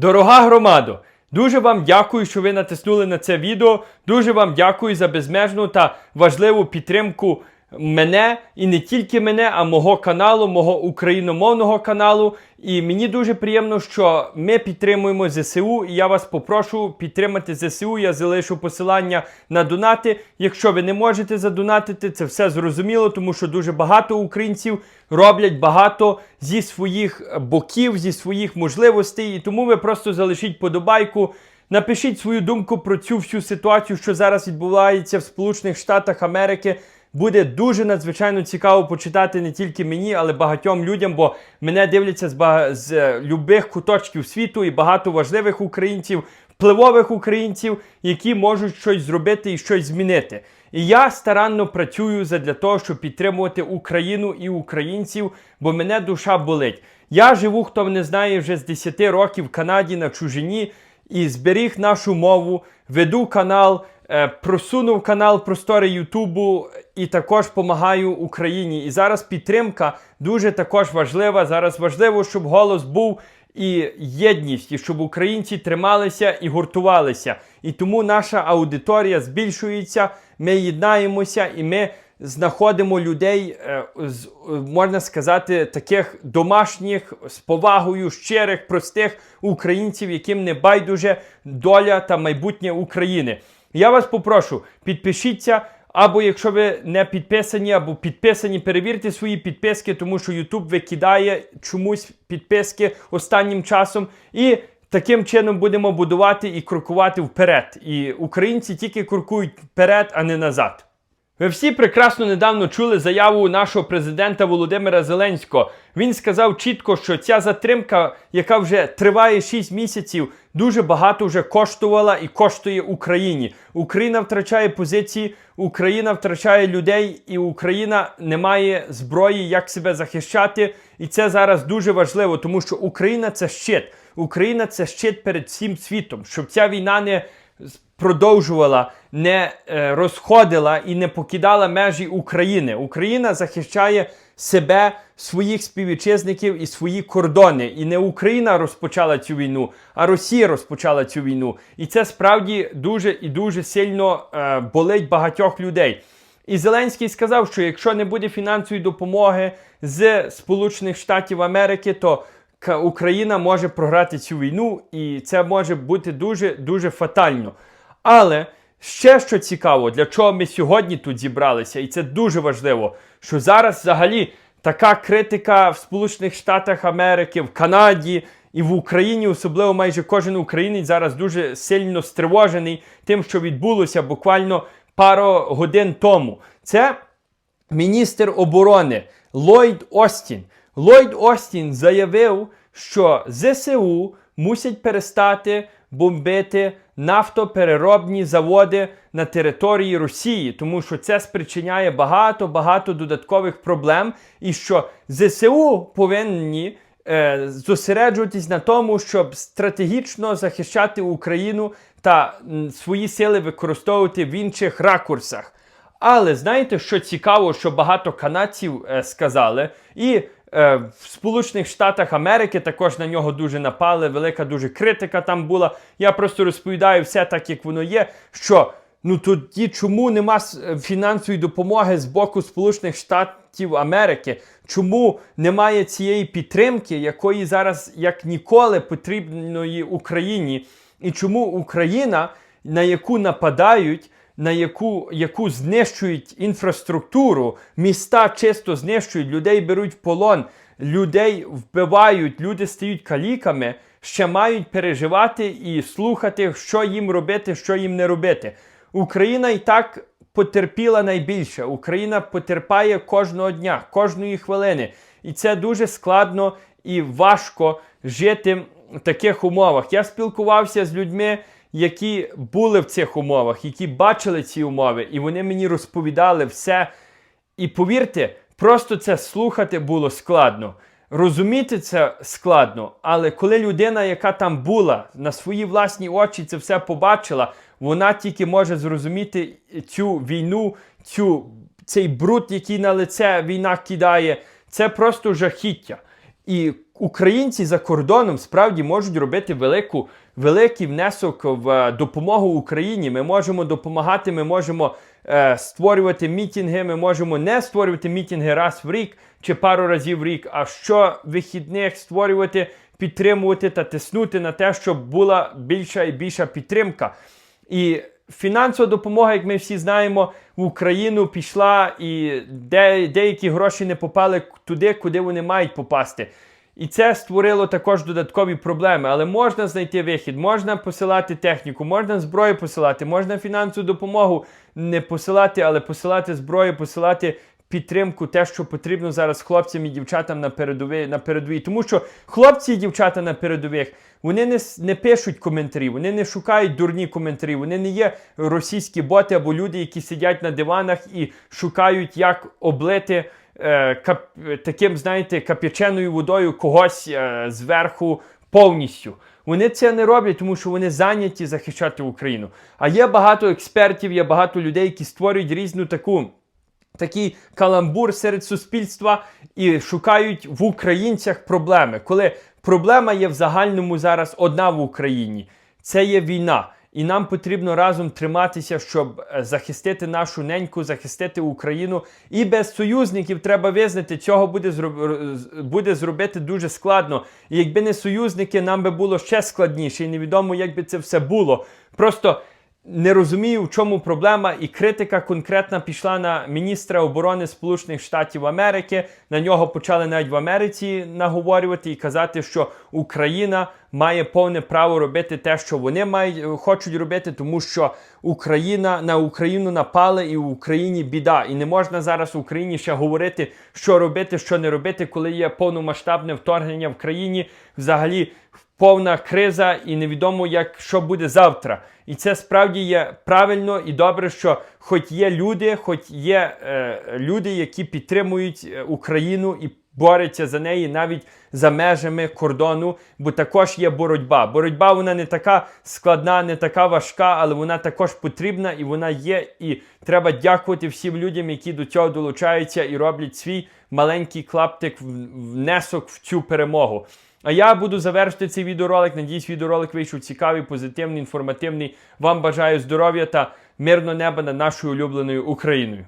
Дорога громадо, дуже вам дякую, що ви натиснули на це відео. Дуже вам дякую за безмежну та важливу підтримку мене і не тільки мене, а мого каналу, мого україномовного каналу. І мені дуже приємно, що ми підтримуємо ЗСУ. І я вас попрошу підтримати ЗСУ. Я залишу посилання на донати. Якщо ви не можете задонатити, це все зрозуміло, тому що дуже багато українців роблять багато зі своїх боків, зі своїх можливостей. І тому ви просто залишіть подобайку. Напишіть свою думку про цю всю ситуацію, що зараз відбувається в Сполучених Штатах Америки. Буде дуже надзвичайно цікаво почитати не тільки мені, але багатьом людям, бо мене дивляться з, ба- з е, любих куточків світу і багато важливих українців, впливових українців, які можуть щось зробити і щось змінити. І я старанно працюю для того, щоб підтримувати Україну і українців, бо мене душа болить. Я живу, хто не знає, вже з 10 років в Канаді на чужині і зберіг нашу мову, веду канал, просунув канал Простори Ютубу і також допомагаю Україні. І зараз підтримка дуже також важлива. Зараз важливо, щоб голос був і єдність, і щоб українці трималися і гуртувалися. І тому наша аудиторія збільшується, ми єднаємося і ми знаходимо людей, е, з, е, можна сказати, таких домашніх, з повагою, щирих, простих українців, яким не байдуже доля та майбутнє України. Я вас попрошу, підпишіться. Або якщо ви не підписані, або підписані, перевірте свої підписки, тому що YouTube викидає чомусь підписки останнім часом. І таким чином будемо будувати і крокувати вперед. І українці тільки крокують вперед, а не назад. Ви всі прекрасно недавно чули заяву нашого президента Володимира Зеленського. Він сказав чітко, що ця затримка, яка вже триває 6 місяців, дуже багато вже коштувала і коштує Україні. Україна втрачає позиції, Україна втрачає людей, і Україна не має зброї, як себе захищати. І це зараз дуже важливо, тому що Україна це щит. Україна це щит перед всім світом, щоб ця війна не продовжувала, не е, розходила і не покидала межі України. Україна захищає себе, своїх співвітчизників і свої кордони. І не Україна розпочала цю війну, а Росія розпочала цю війну. І це справді дуже і дуже сильно е, болить багатьох людей. І Зеленський сказав, що якщо не буде фінансової допомоги з Сполучених Штатів Америки, то Україна може програти цю війну, і це може бути дуже дуже фатально. Але ще що цікаво, для чого ми сьогодні тут зібралися, і це дуже важливо, що зараз взагалі така критика в Сполучених Штатах Америки, в Канаді і в Україні, особливо майже кожен українець зараз дуже сильно стривожений тим, що відбулося буквально пару годин тому. Це міністр оборони Ллойд Остін. Ллойд Остін заявив, що ЗСУ мусять перестати бомбити нафтопереробні заводи на території Росії, тому що це спричиняє багато-багато додаткових проблем, і що ЗСУ повинні е, зосереджуватись на тому, щоб стратегічно захищати Україну та свої сили використовувати в інших ракурсах. Але знаєте, що цікаво, що багато канадців е, сказали, і в Сполучених Штатах Америки також на нього дуже напали, велика дуже критика там була. Я просто розповідаю все так, як воно є. Що ну тоді чому нема е, фінансової допомоги з боку Сполучених Штатів Америки? Чому немає цієї підтримки, якої зараз як ніколи потрібної Україні? І чому Україна, на яку нападають, на яку, яку знищують інфраструктуру, міста чисто знищують, людей беруть в полон, людей вбивають, люди стають каліками, ще мають переживати і слухати, що їм робити, що їм не робити. Україна і так потерпіла найбільше. Україна потерпає кожного дня, кожної хвилини. І це дуже складно і важко жити в таких умовах. Я спілкувався з людьми, які були в цих умовах, які бачили ці умови, і вони мені розповідали все. І повірте, просто це слухати було складно. Розуміти це складно, але коли людина, яка там була, на свої власні очі це все побачила, вона тільки може зрозуміти цю війну, цю, цей бруд, який на лице війна кидає. Це просто жахіття. І українці за кордоном справді можуть робити велику, великий внесок в е, допомогу Україні. Ми можемо допомагати, ми можемо е, створювати мітинги, ми можемо не створювати мітинги раз в рік чи пару разів в рік, а що вихідних створювати, підтримувати та тиснути на те, щоб була більша і більша підтримка. І фінансова допомога, як ми всі знаємо, в Україну пішла, і де, деякі гроші не попали туди, куди вони мають попасти. І це створило також додаткові проблеми. Але можна знайти вихід, можна посилати техніку, можна зброю посилати, можна фінансову допомогу не посилати, але посилати зброю, посилати підтримку, те, що потрібно зараз хлопцям і дівчатам на передовій, на передовій. Тому що хлопці і дівчата на передових вони не, не пишуть коментарі, вони не шукають дурні коментарі, вони не є російські боти або люди, які сидять на диванах і шукають, як облити е, кап, таким, знаєте, кап'яченою водою когось е, зверху повністю. Вони це не роблять, тому що вони зайняті захищати Україну. А є багато експертів, є багато людей, які створюють різну таку такий каламбур серед суспільства і шукають в українцях проблеми. Коли проблема є в загальному зараз одна в Україні, це є війна. І нам потрібно разом триматися, щоб е, захистити нашу неньку, захистити Україну. І без союзників треба визнати, цього буде, буде зробити дуже складно. І якби не союзники, нам би було ще складніше. І невідомо, як би це все було. Просто не розумію, в чому проблема, і критика конкретна пішла на міністра оборони Сполучених Штатів Америки. На нього почали навіть в Америці наговорювати і казати, що Україна має повне право робити те, що вони мають хочуть робити, тому що Україна на Україну напали, і в Україні біда. І не можна зараз в Україні ще говорити, що робити, що не робити, коли є повномасштабне вторгнення в країні. Взагалі повна криза, і невідомо, як що буде завтра. І це справді є правильно і добре, що хоч є люди, хоч є е, люди, які підтримують е, Україну і борються за неї навіть за межами кордону, бо також є боротьба. Боротьба вона не така складна, не така важка, але вона також потрібна і вона є. І треба дякувати всім людям, які до цього долучаються і роблять свій маленький клаптик внесок в цю перемогу. А я буду завершити цей відеоролик. Надіюсь, відеоролик вийшов цікавий, позитивний, інформативний. Вам бажаю здоров'я та мирного неба над нашою улюбленою Україною.